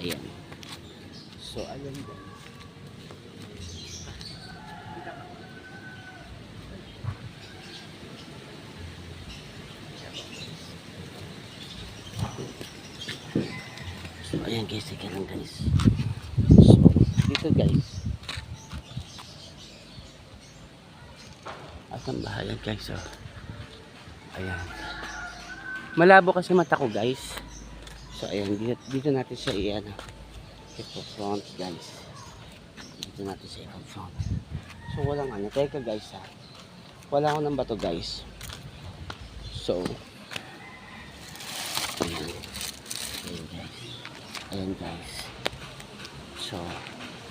Ayan. So, ayan guys. So, ayan guys, sige lang guys. So, dito guys. At ang bahayan guys, oh. Ayan. Malabo kasi mata ko guys. So, ayan, dito, dito natin siya iyan. Ito front guys. Dito natin siya i-front. So, walang ano. Teka guys ha. Wala ako ng bato guys. So, ayan. Ayan guys. Ayan guys. So,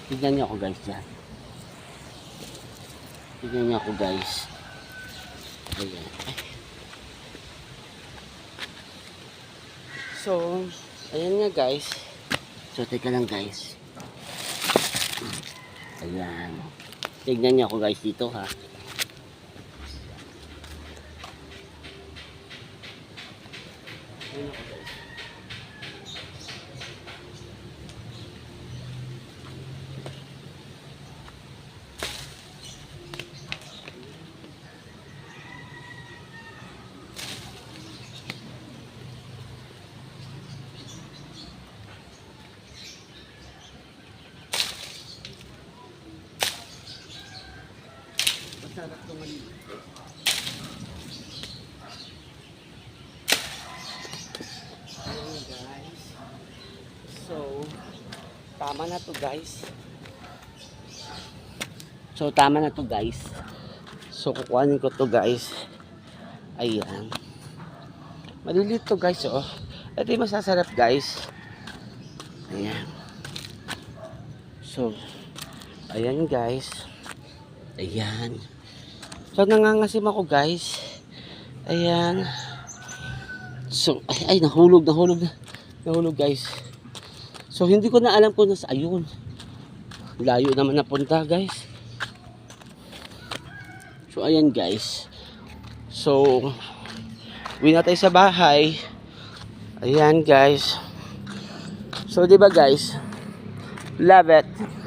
tignan niyo ako guys dyan. Tignan niyo ako guys. Ayan. Ay. So, ayan nga guys. So, teka lang guys. Ayan. Tignan niyo ako guys dito ha. Ayan ako guys. Masarap naman dito. Ayan guys. So, tama na to guys. So, tama na to guys. So, kukuhanin ko to guys. Ayan. Maliliit to guys, oh. Ito yung masasarap guys. Ayan. So, ayan guys. Ayan. So, nangangasim ako guys. Ayan. So, ay, ay, nahulog, nahulog na. Nahulog guys. So, hindi ko na alam kung nasa ayun. Layo naman napunta guys. So, ayan guys. So, uwi na sa bahay. Ayan guys. So, di ba guys? Love it.